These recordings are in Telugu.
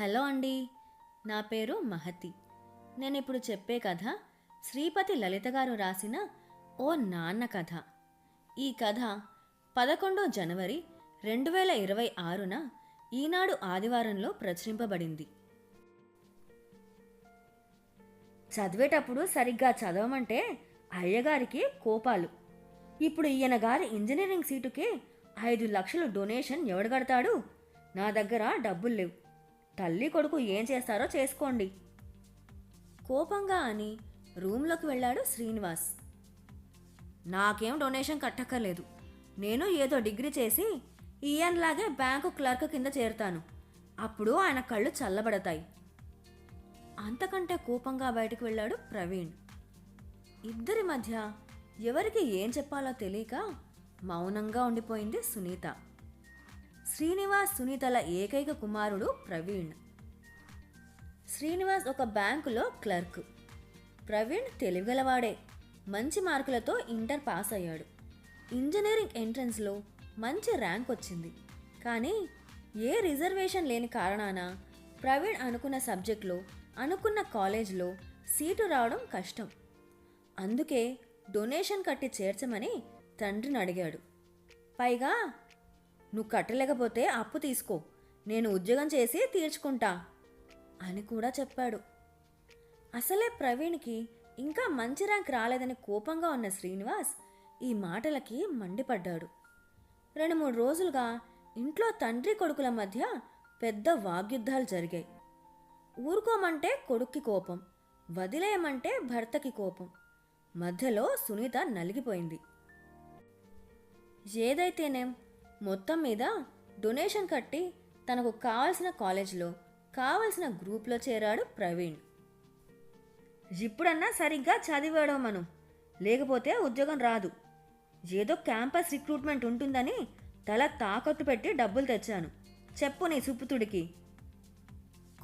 హలో అండి నా పేరు మహతి. నేను ఇప్పుడు చెప్పే కథ శ్రీపతి లలిత గారు రాసిన ఓ నాన్న కథ. ఈ కథ పదకొండో జనవరి రెండు వేల ఇరవై ఆరున ఈనాడు ఆదివారంలో ప్రచురింపబడింది. చదివేటప్పుడు సరిగ్గా చదవమంటే అయ్యగారికి కోపాలు. ఇప్పుడు ఈయన గారి ఇంజనీరింగ్ సీటుకి ఐదు లక్షలు డొనేషన్ ఎవడు కడతాడు? నా దగ్గర డబ్బులు లేవు. తల్లి కొడుకు ఏం చేస్తారో చేసుకోండి. కోపంగా అని రూమ్లోకి వెళ్ళాడు శ్రీనివాస్. నాకేం డొనేషన్ కట్టక్కర్లేదు. నేను ఏదో డిగ్రీ చేసి ఈయనలాగే బ్యాంకు క్లర్క్ కింద చేరుతాను. అప్పుడు ఆయన కళ్ళు చల్లబడతాయి. అంతకంటే కోపంగా బయటకు వెళ్ళాడు ప్రవీణ్. ఇద్దరి మధ్య ఎవరికి ఏం చెప్పాలో తెలియక మౌనంగా ఉండిపోయింది సునీత. శ్రీనివాస్ సునీతల ఏకైక కుమారుడు ప్రవీణ్. శ్రీనివాస్ ఒక బ్యాంకులో క్లర్క్. ప్రవీణ్ తెలివిగలవాడే. మంచి మార్కులతో ఇంటర్ పాస్ అయ్యాడు. ఇంజనీరింగ్ ఎంట్రన్స్లో మంచి ర్యాంక్ వచ్చింది. కానీ ఏ రిజర్వేషన్ లేని కారణాన ప్రవీణ్ అనుకున్న సబ్జెక్ట్లో అనుకున్న కాలేజ్లో సీటు రావడం కష్టం. అందుకే డొనేషన్ కట్టి చేర్చమని తండ్రిని అడిగాడు. పైగా నువ్వు కట్టలేకపోతే అప్పు తీసుకో. నేను ఉద్యోగం చేసి తీర్చుకుంటా అని కూడా చెప్పాడు. అసలే ప్రవీణ్కి ఇంకా మంచి ర్యాంక్ రాలేదని కోపంగా ఉన్న శ్రీనివాస్ ఈ మాటలకి మండిపడ్డాడు. రెండు మూడు రోజులుగా ఇంట్లో తండ్రి కొడుకుల మధ్య పెద్ద వాగ్యుద్ధాలు జరిగాయి. ఊరుకోమంటే కొడుక్కి కోపం వదిలేయమంటే భర్తకి కోపం. మధ్యలో సునీత నలిగిపోయింది. ఏదైతేనేం మొత్తం మీద డొనేషన్ కట్టి తనకు కావలసిన కాలేజీలో కావలసిన గ్రూప్లో చేరాడు ప్రవీణ్. ఇప్పుడన్నా సరిగ్గా చదివాడో మనం. లేకపోతే ఉద్యోగం రాదు. ఏదో క్యాంపస్ రిక్రూట్మెంట్ ఉంటుందని తల తాకట్టు పెట్టి డబ్బులు తెచ్చాను. చెప్పు నీ సుపుతుడికి.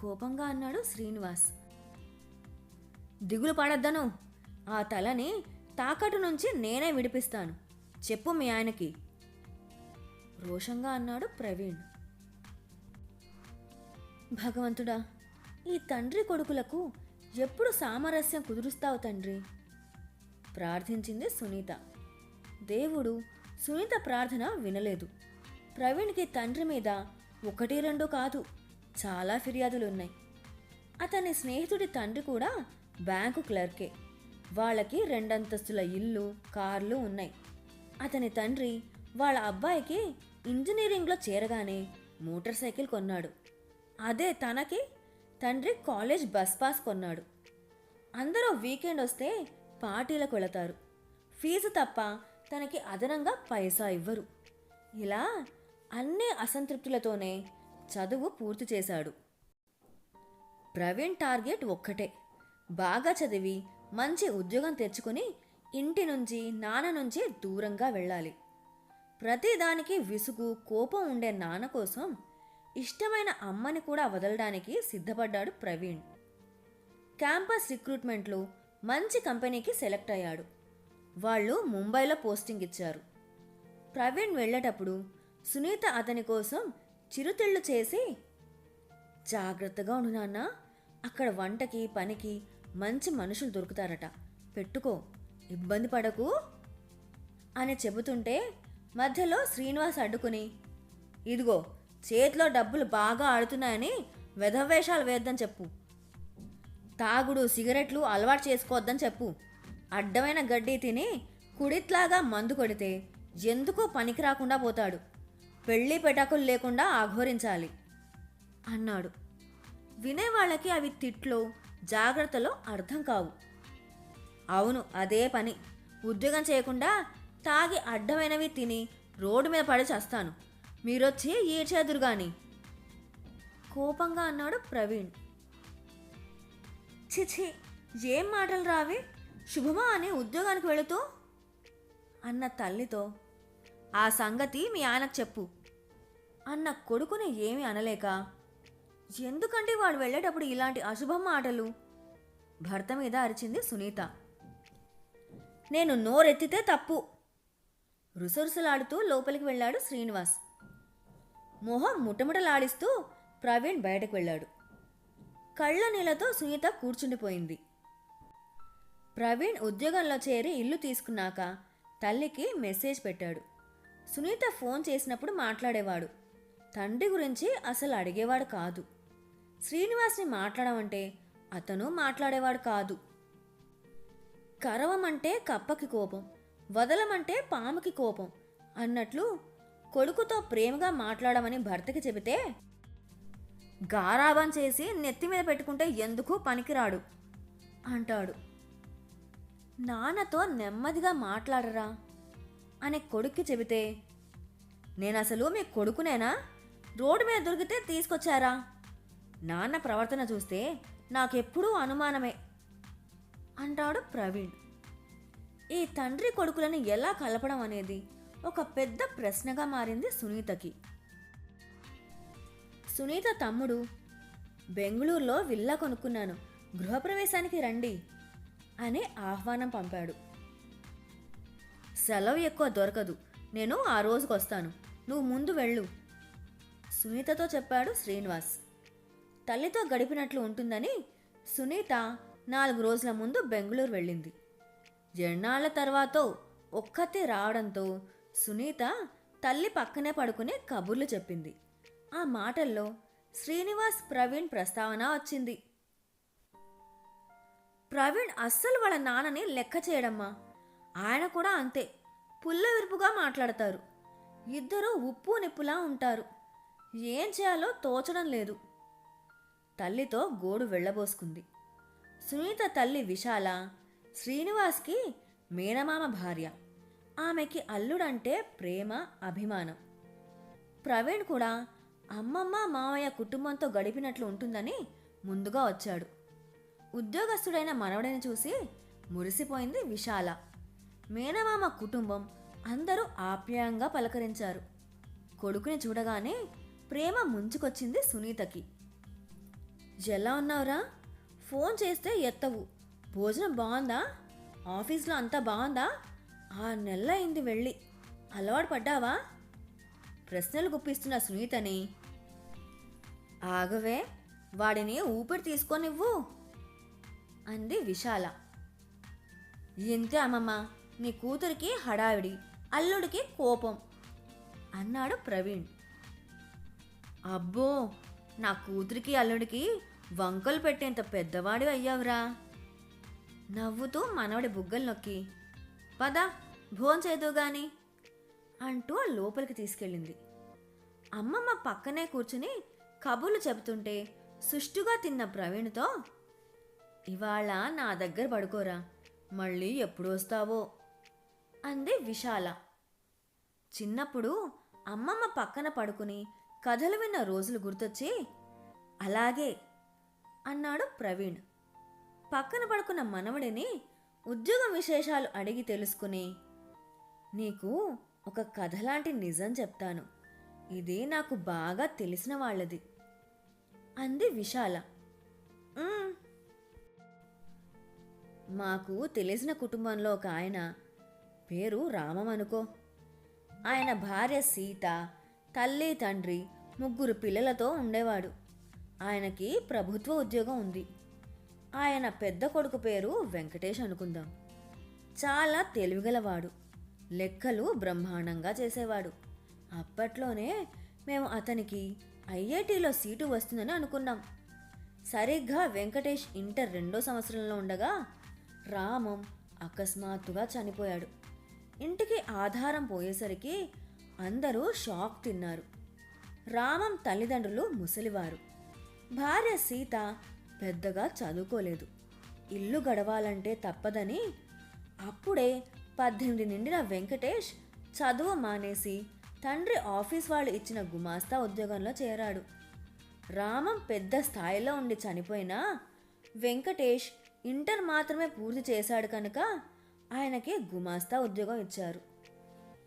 కోపంగా అన్నాడు శ్రీనివాస్. దిగులు పడద్దను. ఆ తలని తాకట్టు నుంచి నేనే విడిపిస్తాను. చెప్పు మీ ఆయనకి. రోషంగా అన్నాడు ప్రవీణ్. భగవంతుడా ఈ తండ్రి కొడుకులకు ఎప్పుడు సామరస్యం కుదురుస్తావు తండ్రి? ప్రార్థించింది సునీత. దేవుడు సునీత ప్రార్థన వినలేదు. ప్రవీణ్కి తండ్రి మీద ఒకటి రెండు కాదు చాలా ఫిర్యాదులున్నాయి. అతని స్నేహితుడి తండ్రి కూడా బ్యాంకు క్లర్కే. వాళ్ళకి రెండంతస్తుల ఇల్లు కార్లు ఉన్నాయి. అతని తండ్రి వాళ్ళ అబ్బాయికి ఇంజనీరింగ్లో చేరగానే మోటార్ సైకిల్ కొన్నాడు. అదే తనకి తండ్రి కాలేజ్ బస్ పాస్ కొన్నాడు. అందరూ వీకెండ్ వస్తే పార్టీలకు వెళతారు. ఫీజు తప్ప తనకి అదనంగా పైసా ఇవ్వరు. ఇలా అన్ని అసంతృప్తులతోనే చదువు పూర్తి చేశాడు. ప్రవీణ్ టార్గెట్ ఒక్కటే. బాగా చదివి మంచి ఉద్యోగం తెచ్చుకుని ఇంటి నుంచి నాన్న నుంచి దూరంగా వెళ్ళాలి. ప్రతిదానికి విసుగు కోపం ఉండే నాన్న కోసం ఇష్టమైన అమ్మని కూడా వదలడానికి సిద్ధపడ్డాడు ప్రవీణ్. క్యాంపస్ రిక్రూట్మెంట్లో మంచి కంపెనీకి సెలెక్ట్ అయ్యాడు. వాళ్ళు ముంబైలో పోస్టింగ్ ఇచ్చారు. ప్రవీణ్ వెళ్ళేటప్పుడు సునీత అతని కోసం చిరుతిళ్ళు చేసి జాగ్రత్తగా ఉండు నాన్న అక్కడ వంటకి పనికి మంచి మనుషులు దొరుకుతారట. పెట్టుకో ఇబ్బంది పడకు అని చెబుతుంటే మధ్యలో శ్రీనివాస్ అడ్డుకుని ఇదిగో చేతిలో డబ్బులు బాగా ఆడుతున్నాయని వెధవేషాలు వేద్దని చెప్పు. తాగుడు సిగరెట్లు అలవాటు చేసుకోవద్దని చెప్పు. అడ్డమైన గడ్డి తిని కుడిట్లాగా మందు కొడితే ఎందుకో పనికి రాకుండా పోతాడు. పెళ్ళి పెటాకులు లేకుండా ఆఘోరించాలి అన్నాడు. వినేవాళ్ళకి అవి తిట్లో జాగ్రత్తలో అర్థం కావు. అవును అదే పని. ఉద్యోగం చేయకుండా తాగి అడ్డమైనవి తిని రోడ్డు మీద పడి చస్తాను. మీరొచ్చి ఈడ్చేదురు గాని. కోపంగా అన్నాడు ప్రవీణ్. చిచి ఏం మాటలు రావి? శుభమా అని ఉద్యోగానికి వెళుతూ? అన్న తల్లితో ఆ సంగతి మీ ఆయనకు చెప్పు. అన్న కొడుకుని ఏమీ అనలేక ఎందుకంటే వాడు వెళ్ళేటప్పుడు ఇలాంటి అశుభం మాటలు? భర్త మీద అరిచింది సునీత. నేను నోరెత్తితే తప్పు. రుసరుసలాడుతూ లోపలికి వెళ్ళాడు శ్రీనివాస్. మొహం ముటముటలాడిస్తూ ప్రవీణ్ బయటకు వెళ్ళాడు. కళ్ళ నీళ్ళతో సునీత కూర్చుండిపోయింది. ప్రవీణ్ ఉద్యోగంలో చేరి ఇల్లు తీసుకున్నాక తల్లికి మెసేజ్ పెట్టాడు. సునీత ఫోన్ చేసినప్పుడు మాట్లాడేవాడు. తండ్రి గురించి అసలు అడిగేవాడు కాదు. శ్రీనివాస్ని మాట్లాడమంటే అతను మాట్లాడేవాడు కాదు. కరవమంటే కప్పకి కోపం. వదలమంటే పాముకి కోపం అన్నట్లు కొడుకుతో ప్రేమగా మాట్లాడమని భర్తకి చెబితే గారాబం చేసి నెత్తి మీద పెట్టుకుంటే ఎందుకు పనికిరాడు? అంటాడు. నాన్నతో నెమ్మదిగా మాట్లాడరా అనే కొడుక్కి చెబితే నేను అసలు మీ కొడుకునేనా? రోడ్డు మీద దొరికితే తీసుకొచ్చారా? నాన్న ప్రవర్తన చూస్తే నాకెప్పుడూ అనుమానమే అంటాడు ప్రవీణ్. ఈ తండ్రి కొడుకులను ఎలా కలపడం అనేది ఒక పెద్ద ప్రశ్నగా మారింది సునీతకి. సునీత తమ్ముడు బెంగళూరులో విల్లా కొనుక్కున్నాను. గృహప్రవేశానికి రండి అనే ఆహ్వానం పంపాడు. సెలవు ఎక్కువ దొరకదు. నేను ఆ రోజుకు వస్తాను నువ్వు ముందు వెళ్ళు సునీతతో చెప్పాడు శ్రీనివాస్. తల్లితో గడిపినట్లు ఉంటుందని సునీత నాలుగు రోజుల ముందు బెంగళూరు వెళ్ళింది. ఎన్నాళ్ళ తర్వాత ఒక్కతే రావడంతో సునీత తల్లి పక్కనే పడుకునే కబుర్లు చెప్పింది. ఆ మాటల్లో శ్రీనివాస్ ప్రవీణ్ ప్రస్తావన వచ్చింది. ప్రవీణ్ అస్సలు వాళ్ళ నాన్నని లెక్క చేయడమ్మా. ఆయన కూడా అంతే పుల్ల విరుపుగా మాట్లాడతారు. ఇద్దరూ ఉప్పు నిప్పులా ఉంటారు. ఏం చేయాలో తోచడం లేదు. తల్లితో గోడు వెళ్ళబోసుకుంది. సునీత తల్లి విశాల శ్రీనివాస్కి మేనమామ భార్య. ఆమెకి అల్లుడంటే ప్రేమ అభిమానం. ప్రవీణ్ కూడా అమ్మమ్మ మావయ్య కుటుంబంతో గడిపినట్లు ఉంటుందని ముందుగా వచ్చాడు. ఉద్యోగస్తుడైన మనవడిని చూసి మురిసిపోయింది విశాల. మేనమామ కుటుంబం అందరూ ఆప్యాయంగా పలకరించారు. కొడుకుని చూడగానే ప్రేమ ముంచుకొచ్చింది సునీతకి. ఎలా ఉన్నావురా. ఫోన్ చేస్తే ఎత్తవు. భోజనం బాగుందా? ఆఫీస్లో అంతా బాగుందా? ఆరు నెలలు అయింది వెళ్ళి. అలవాటు పడ్డావా? ప్రశ్నలు గుప్పిస్తున్న సునీతని. ఆగవే వాడిని ఊపిరి తీసుకోనివ్వు అంది విశాల. ఇంతే అమ్మమ్మ నీ కూతురికి హడావిడి అల్లుడికి కోపం అన్నాడు ప్రవీణ్. అబ్బో నా కూతురికి అల్లుడికి వంకలు పెట్టేంత పెద్దవాడివి అయ్యావురా. నవ్వుతూ మనవడి బుగ్గలు నొక్కి పద భోంచేదు గాని అంటూ లోపలికి తీసుకెళ్ళింది. అమ్మమ్మ పక్కనే కూర్చుని కబుర్లు చెబుతుంటే సుష్టుగా తిన్న ప్రవీణ్తో ఇవాళ నా దగ్గర పడుకోరా మళ్ళీ ఎప్పుడు వస్తావో అంది విశాల. చిన్నప్పుడు అమ్మమ్మ పక్కన పడుకుని కథలు విన్న రోజులు గుర్తొచ్చి అలాగే అన్నాడు ప్రవీణ్. పక్కన పడుకున్న మనవడిని ఉద్యోగం విశేషాలు అడిగి తెలుసుకుని నీకు ఒక కథలాంటి నిజం చెప్తాను. ఇది నాకు బాగా తెలిసిన వాళ్ళది. అంది విశాల. మాకు తెలిసిన కుటుంబంలో ఒక ఆయన పేరు రామం అనుకో. ఆయన భార్య సీత తల్లి తండ్రి ముగ్గురు పిల్లలతో ఉండేవాడు. ఆయనకి ప్రభుత్వ ఉద్యోగం ఉంది. ఆయన పెద్ద కొడుకు పేరు వెంకటేష్ అనుకుందాం. చాలా తెలివిగలవాడు. లెక్కలు బ్రహ్మాండంగా చేసేవాడు. అప్పట్లోనే మేము అతనికి ఐఐటిలో సీటు వస్తుందని అనుకున్నాం. సరిగ్గా వెంకటేష్ ఇంటర్ రెండో సంవత్సరంలో ఉండగా రామం అకస్మాత్తుగా చనిపోయాడు. ఇంటికి ఆధారం పోయేసరికి అందరూ షాక్ తిన్నారు. రామం తల్లిదండ్రులు ముసలివారు. భార్య సీత పెద్దగా చదువుకోలేదు. ఇల్లు గడవాలంటే తప్పదని అప్పుడే పద్దెనిమిది నిండిన వెంకటేష్ చదువు మానేసి తండ్రి ఆఫీస్ వాళ్ళు ఇచ్చిన గుమాస్తా ఉద్యోగంలో చేరాడు. రామం పెద్ద స్థాయిలో ఉండి చనిపోయినా వెంకటేష్ ఇంటర్ మాత్రమే పూర్తి చేశాడు కనుక ఆయనకి గుమాస్తా ఉద్యోగం ఇచ్చారు.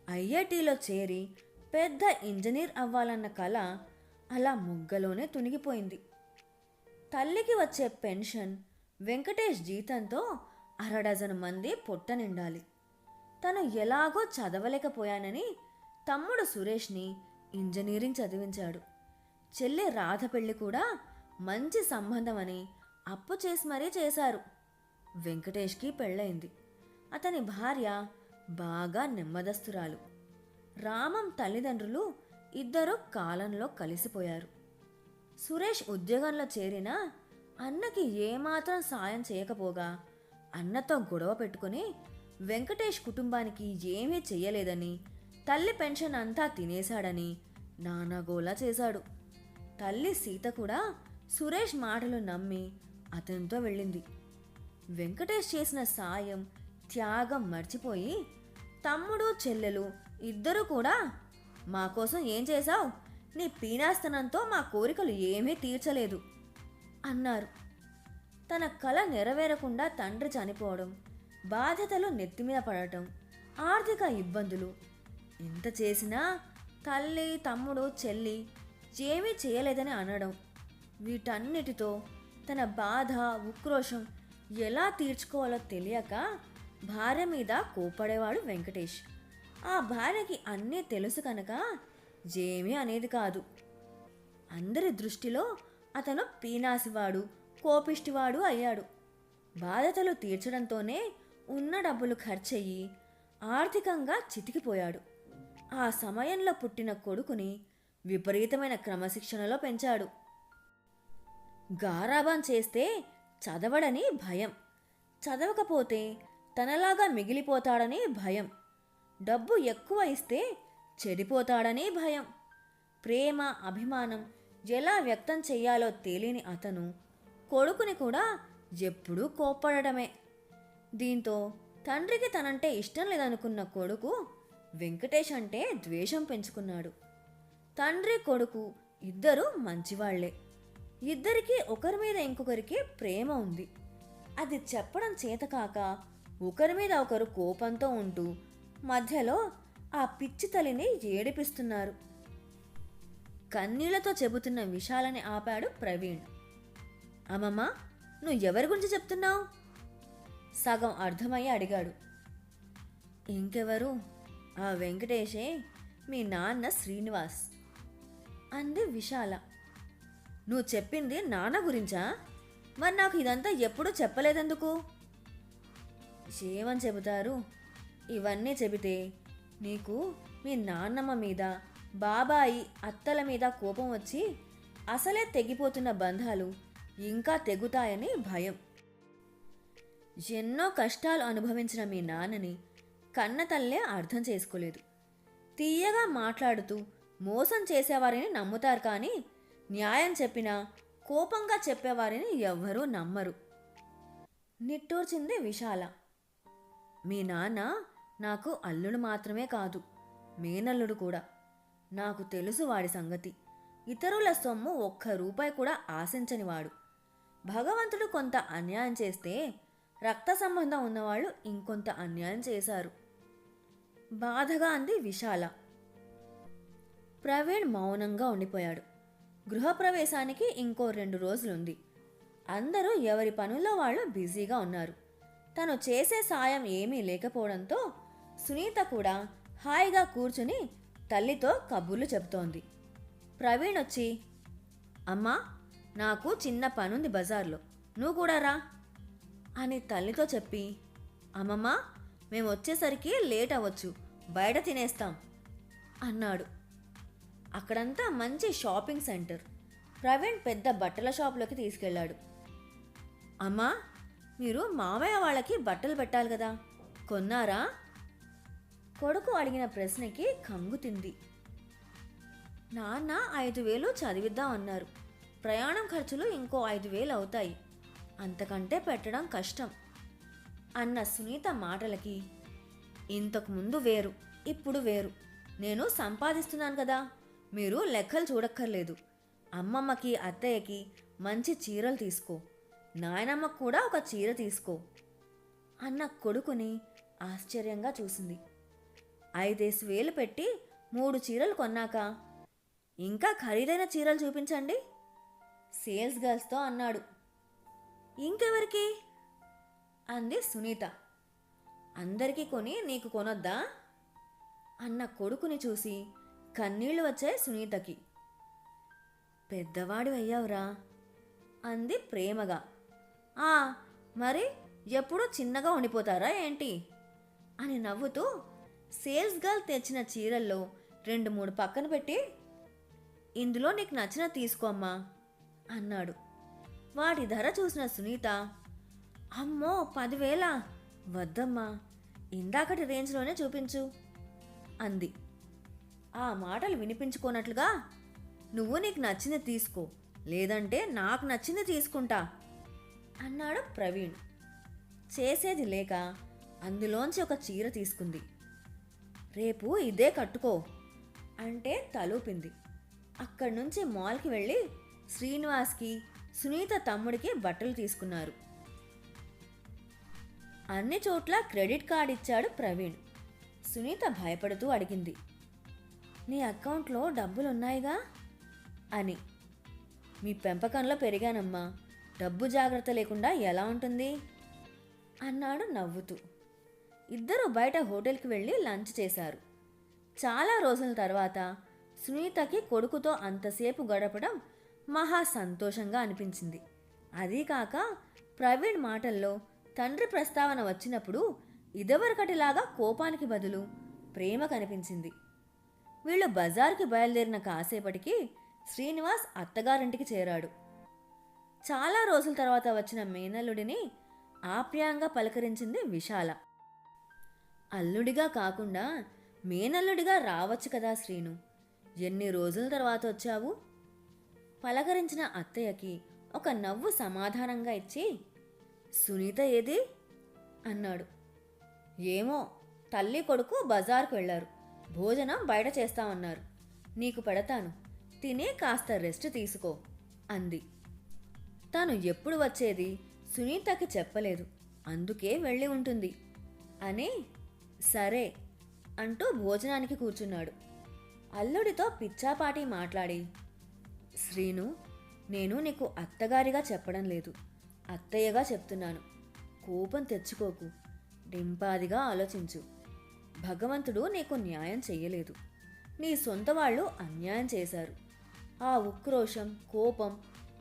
ఐఐటిలో చేరి పెద్ద ఇంజనీర్ అవ్వాలన్న కల అలా ముగ్గలోనే తునిగిపోయింది. తల్లికి వచ్చే పెన్షన్ వెంకటేష్ జీతంతో అరడజను మంది పొట్ట నిండాలి. తను ఎలాగో చదవలేకపోయానని తమ్ముడు సురేష్ని ఇంజనీరింగ్ చదివించాడు. చెల్లి రాధ పెళ్ళి కూడా మంచి సంబంధమని అప్పు చేసి మరీ చేశారు. వెంకటేష్కి పెళ్ళయింది. అతని భార్య బాగా నెమ్మదస్తురాలు. రామం తల్లిదండ్రులు ఇద్దరు కాలంలో కలిసిపోయారు. సురేష్ ఉద్యోగంలో చేరినా అన్నకి ఏమాత్రం సాయం చేయకపోగా అన్నతో గొడవ పెట్టుకుని వెంకటేష్ కుటుంబానికి ఏమీ చెయ్యలేదని తల్లి పెన్షన్ అంతా తినేశాడని నానాగోలా చేశాడు. తల్లి సీత కూడా సురేష్ మాటలు నమ్మి అతనితో వెళ్ళింది. వెంకటేష్ చేసిన సాయం త్యాగం మర్చిపోయి తమ్ముడు చెల్లెలు ఇద్దరు కూడా మా కోసం ఏం చేశావు? నీ పీనాస్తనంతో మా కోరికలు ఏమీ తీర్చలేదు అన్నారు. తన కల నెరవేరకుండా తండ్రి చనిపోవడం బాధ్యతలు నెత్తిమీద పడటం ఆర్థిక ఇబ్బందులు. ఎంత చేసినా తల్లి తమ్ముడు చెల్లి ఏమీ చేయలేదని అనడం వీటన్నిటితో తన బాధ ఉక్రోషం ఎలా తీర్చుకోవాలో తెలియక భార్య మీద కోపడేవాడు వెంకటేష్. ఆ భార్యకి అన్నీ తెలుసు కనుక జేమీ అనేది కాదు. అందరి దృష్టిలో అతను పీనాసివాడు కోపిష్టివాడు అయ్యాడు. బాధ్యతలు తీర్చడంతోనే ఉన్న డబ్బులు ఖర్చయ్యి ఆర్థికంగా చితికిపోయాడు. ఆ సమయంలో పుట్టిన కొడుకుని విపరీతమైన క్రమశిక్షణలో పెంచాడు. గారాబం చేస్తే చదవడని భయం. చదవకపోతే తనలాగా మిగిలిపోతాడని భయం. డబ్బు ఎక్కువ ఇస్తే చెడిపోతాడనే భయం. ప్రేమ అభిమానం ఎలా వ్యక్తం చెయ్యాలో తెలియని అతను కొడుకుని కూడా ఎప్పుడూ కోప్పడమే. దీంతో తండ్రికి తనంటే ఇష్టం లేదనుకున్న కొడుకు వెంకటేష్ అంటే ద్వేషం పెంచుకున్నాడు. తండ్రి కొడుకు ఇద్దరు మంచివాళ్ళే. ఇద్దరికీ ఒకరి మీద ఇంకొకరికి ప్రేమ ఉంది. అది చెప్పడం చేతకాక ఒకరి మీద ఒకరు కోపంతో ఉంటూ మధ్యలో ఆ పిచ్చి తల్లిని ఏడిపిస్తున్నారు. కన్నీళ్ళతో చెబుతున్న విశాలని ఆపాడు ప్రవీణ్. అమ్మమ్మ నువ్వు ఎవరి గురించి చెప్తున్నావు? సగం అర్థమయ్యి అడిగాడు. ఇంకెవరు? ఆ వెంకటేషే మీ నాన్న శ్రీనివాస్ అంది విశాల. నువ్వు చెప్పింది నాన్న గురించా? మరి నాకు ఇదంతా ఎప్పుడూ చెప్పలేదెందుకు? ఏమని చెబుతారు? ఇవన్నీ చెబితే నీకు మీ నాన్నమ్మ మీద బాబాయి అత్తల మీద కోపం వచ్చి అసలే తెగిపోతున్న బంధాలు ఇంకా తెగుతాయని భయం. ఎన్నో కష్టాలు అనుభవించిన మీ నాన్నని కన్న తల్లే అర్థం చేసుకోలేదు. తీయగా మాట్లాడుతూ మోసం చేసేవారిని నమ్ముతారు కానీ న్యాయం చెప్పినా కోపంగా చెప్పేవారిని ఎవ్వరూ నమ్మరు. నిట్టూర్చింది విశాల. మీ నాన్న నాకు అల్లుడు మాత్రమే కాదు మేనల్లుడు కూడా. నాకు తెలుసు వాడి సంగతి. ఇతరుల సొమ్ము ఒక్క రూపాయి కూడా ఆశించనివాడు భగవంతుడు కొంత అన్యాయం చేస్తే రక్త సంబంధం ఉన్నవాళ్ళు ఇంకొంత అన్యాయం చేశారు. బాధగా అంది విశాల. ప్రవీణ్ మౌనంగా ఉండిపోయాడు. గృహప్రవేశానికి ఇంకో రెండు రోజులుంది. అందరూ ఎవరి పనుల్లో వాళ్ళు బిజీగా ఉన్నారు. తను చేసే సాయం ఏమీ లేకపోవడంతో సునీత కూడా హాయిగా కూర్చుని తల్లితో కబుర్లు చెబుతోంది. ప్రవీణ్ వచ్చి అమ్మా నాకు చిన్న పనుంది బజార్లో. నువ్వు కూడా రా అని తల్లితో చెప్పి అమ్మమ్మ మేము వచ్చేసరికి లేట్ అవ్వచ్చు. బయట తినేస్తాం అన్నాడు. అక్కడంతా మంచి షాపింగ్ సెంటర్. ప్రవీణ్ పెద్ద బట్టల షాప్లోకి తీసుకెళ్ళాడు. అమ్మా మీరు మామయ్య వాళ్ళకి బట్టలు పెట్టాలి కదా. కొన్నారా? కొడుకు అడిగిన ప్రశ్నకి కంగుతింది నాన్న ఐదు వేలు చదివిద్దాం అన్నారు. ప్రయాణం ఖర్చులు ఇంకో ఐదు వేలు అవుతాయి. అంతకంటే పెట్టడం కష్టం. అన్న సునీత మాటలకి ఇంతకుముందు వేరు ఇప్పుడు వేరు. నేను సంపాదిస్తున్నాను కదా మీరు లెక్కలు చూడక్కర్లేదు. అమ్మమ్మకి అత్తయ్యకి మంచి చీరలు తీసుకో. నాయనమ్మకు కూడా ఒక చీర తీసుకో. అన్న కొడుకుని ఆశ్చర్యంగా చూసింది. ఐదేసి వేలు పెట్టి మూడు చీరలు కొన్నాక. ఇంకా ఖరీదైన చీరలు చూపించండి. సేల్స్ గర్ల్స్తో అన్నాడు. ఇంకెవరికి? అంది సునీత. అందరికీ కొని నీకు కొనొద్దా? అన్న కొడుకుని చూసి కన్నీళ్ళు వచ్చాయి సునీతకి. పెద్దవాడు అయ్యావురా? అంది ప్రేమగా. ఆ మరి ఎప్పుడూ చిన్నగా ఉండిపోతారా ఏంటి? అని నవ్వుతూ సేల్స్ గర్ల్ తెచ్చిన చీరల్లో రెండు మూడు పక్కన పెట్టి ఇందులో నీకు నచ్చిన తీసుకోమ్మా అన్నాడు. వాటి ధర చూసిన సునీత అమ్మో పదివేల? వద్దమ్మా ఇందాకటి రేంజ్లోనే చూపించు అంది. ఆ మాటలు వినిపించుకోనట్లుగా నువ్వు నీకు నచ్చింది తీసుకో లేదంటే నాకు నచ్చింది తీసుకుంటా అన్నాడు ప్రవీణ్. చేసేది లేక అందులోంచి ఒక చీర తీసుకుంది. రేపు ఇదే కట్టుకో అంటే తలూపింది. అక్కడి నుంచి మాల్కి వెళ్ళి శ్రీనివాస్కి సునీత తమ్ముడికి బట్టలు తీసుకున్నారు. అన్ని చోట్ల క్రెడిట్ కార్డ్ ఇచ్చాడు ప్రవీణ్. సునీత భయపడుతూ అడిగింది. నీ అకౌంట్లో డబ్బులున్నాయిగా? అని. మీ పెంపకంలో పెరిగానమ్మా. డబ్బు జాగ్రత్త లేకుండా ఎలా ఉంటుంది? అన్నాడు నవ్వుతూ. ఇద్దరు బయట హోటల్కి వెళ్ళి లంచ్ చేశారు. చాలా రోజుల తర్వాత సునీతకి కొడుకుతో అంతసేపు గడపడం మహా సంతోషంగా అనిపించింది. అదీ కాక ప్రవీణ్ మాటల్లో తండ్రి ప్రస్తావన వచ్చినప్పుడు ఇదివరకటిలాగా కోపానికి బదులు ప్రేమ కనిపించింది. వీళ్ళు బజార్కి బయలుదేరిన కాసేపటికి శ్రీనివాస్ అత్తగారింటికి చేరాడు. చాలా రోజుల తర్వాత వచ్చిన మేనల్లుడిని ఆప్యాయంగా పలకరించింది విశాల. అల్లుడిగా కాకుండా మేనల్లుడిగా రావచ్చు కదా శ్రీను. ఎన్ని రోజుల తర్వాత వచ్చావు? పలకరించిన అత్తయ్యకి ఒక నవ్వు సమాధానంగా ఇచ్చి సునీత ఏది? అన్నాడు. ఏమో తల్లి కొడుకు బజార్కు వెళ్ళారు. భోజనం బయట చేస్తామన్నారు. నీకు పెడతాను. తినే కాస్త రెస్ట్ తీసుకో అంది. తాను ఎప్పుడు వచ్చేది సునీతకి చెప్పలేదు. అందుకే వెళ్ళి ఉంటుంది అని సరే అంటూ భోజనానికి కూర్చున్నాడు. అల్లుడితో పిచ్చాపాటి మాట్లాడి శ్రీను నేను నీకు అత్తగారిగా చెప్పడం లేదు. అత్తయ్యగా చెప్తున్నాను. కోపం తెచ్చుకోకు. డింపాదిగా ఆలోచించు. భగవంతుడు నీకు న్యాయం చెయ్యలేదు. నీ సొంత వాళ్ళు అన్యాయం చేశారు. ఆ ఉక్రోషం కోపం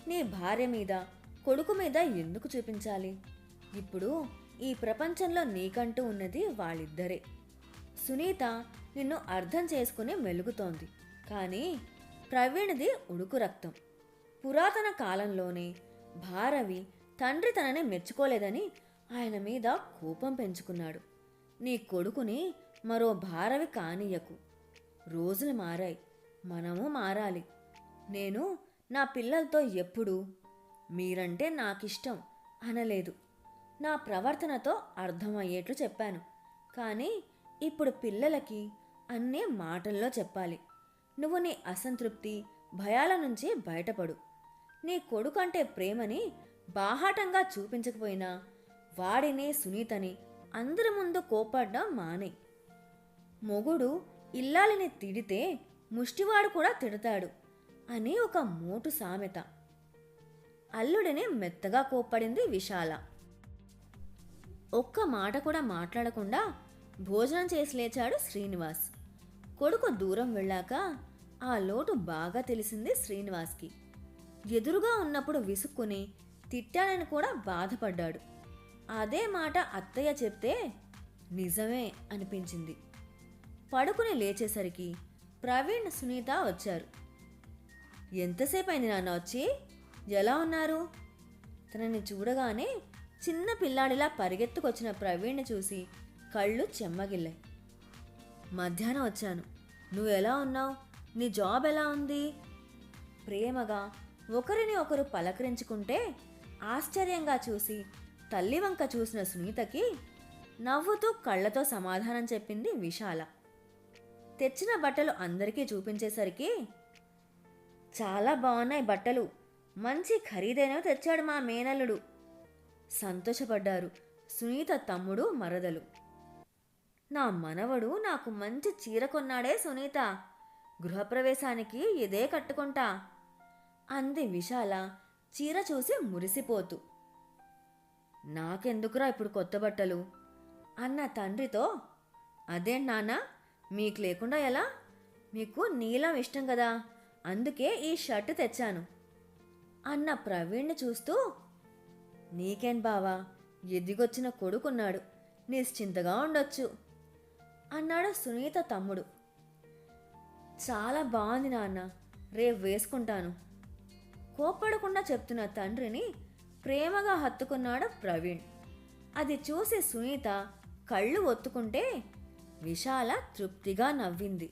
నీ భార్య మీద కొడుకు మీద ఎందుకు చూపించాలి? ఇప్పుడు ఈ ప్రపంచంలో నీకంటూ ఉన్నది వాళ్ళిద్దరే. సునీత నిన్ను అర్థం చేసుకుని మెలుగుతోంది. కానీ ప్రవీణ్ది ఉడుకు రక్తం. పురాతన కాలంలోనే భారవి తండ్రి తనని మెచ్చుకోలేదని ఆయన మీద కోపం పెంచుకున్నాడు. నీ కొడుకుని మరో భారవి కానియకు. రోజులు మారాయి. మనము మారాలి. నేను నా పిల్లలతో ఎప్పుడూ మీరంటే నాకిష్టం అనలేదు. నా ప్రవర్తనతో అర్థమయ్యేట్లు చెప్పాను. కానీ ఇప్పుడు పిల్లలకి అన్నీ మాటల్లో చెప్పాలి. నువ్వు నీ అసంతృప్తి భయాల నుంచి బయటపడు. నీ కొడుకంటే ప్రేమని బాహాటంగా చూపించకపోయినా వాడిని సునీతని అందరి ముందు కోపడ్డం మానే. మొగుడు ఇల్లాలిని తిడితే ముష్టివాడు కూడా తిడతాడు అని ఒక మోటు సామెత. అల్లుడిని మెత్తగా కోప్పడింది విశాల. ఒక్క మాట కూడా మాట్లాడకుండా భోజనం చేసి లేచాడు శ్రీనివాస్. కొడుకు దూరం వెళ్ళాక ఆ లోటు బాగా తెలిసింది శ్రీనివాస్కి. ఎదురుగా ఉన్నప్పుడు విసుక్కుని తిట్టానని కూడా బాధపడ్డాడు. అదే మాట అత్తయ్య చెప్తే నిజమే అనిపించింది. పడుకుని లేచేసరికి ప్రవీణ్ సునీత వచ్చారు. ఎంతసేపు అయింది నాన్న వచ్చి? ఎలా ఉన్నారు? తనని చూడగానే చిన్న పిల్లాడిలా పరిగెత్తుకొచ్చిన ప్రవీణ్ని చూసి కళ్ళు చెమ్మగిల్లాయి. మధ్యాహ్నం వచ్చాను. నువ్వు ఎలా ఉన్నావు? నీ జాబ్ ఎలా ఉంది? ప్రేమగా ఒకరిని ఒకరు పలకరించుకుంటే ఆశ్చర్యంగా చూసి తల్లి వంక చూసిన సునీతకి నవ్వుతూ కళ్ళతో సమాధానం చెప్పింది విశాల. తెచ్చిన బట్టలు అందరికీ చూపించేసరికి చాలా బాగున్నాయి బట్టలు. మంచి ఖరీదైనవి తెచ్చాడు మా మేనల్లుడు. సంతోషపడ్డారు. సునీత తమ్ముడు మరదలు. నా మనవడు నాకు మంచి చీర కొన్నాడే సునీత. గృహప్రవేశానికి ఇదే కట్టుకుంటా. అంది విశాల. చీర చూసి మురిసిపోతూ. నాకెందుకురా ఇప్పుడు కొత్త బట్టలు? అన్న తండ్రితో. అదేం నాన్న మీకు లేకుండా ఎలా? మీకు నీలం ఇష్టం కదా అందుకే ఈ షర్ట్ తెచ్చాను. అన్న ప్రవీణ్ని చూస్తూ నీకేం బావా? ఎదిగొచ్చిన కొడుకున్నాడు. నిశ్చింతగా ఉండొచ్చు. అన్నాడు సునీత తమ్ముడు. చాలా బాగుంది నాన్న. రేపు వేసుకుంటాను. కోప్పడకుండా చెప్తున్న తండ్రిని ప్రేమగా హత్తుకున్నాడు ప్రవీణ్. అది చూసి సునీత కళ్ళు ఒత్తుకుంటే విశాల తృప్తిగా నవ్వింది.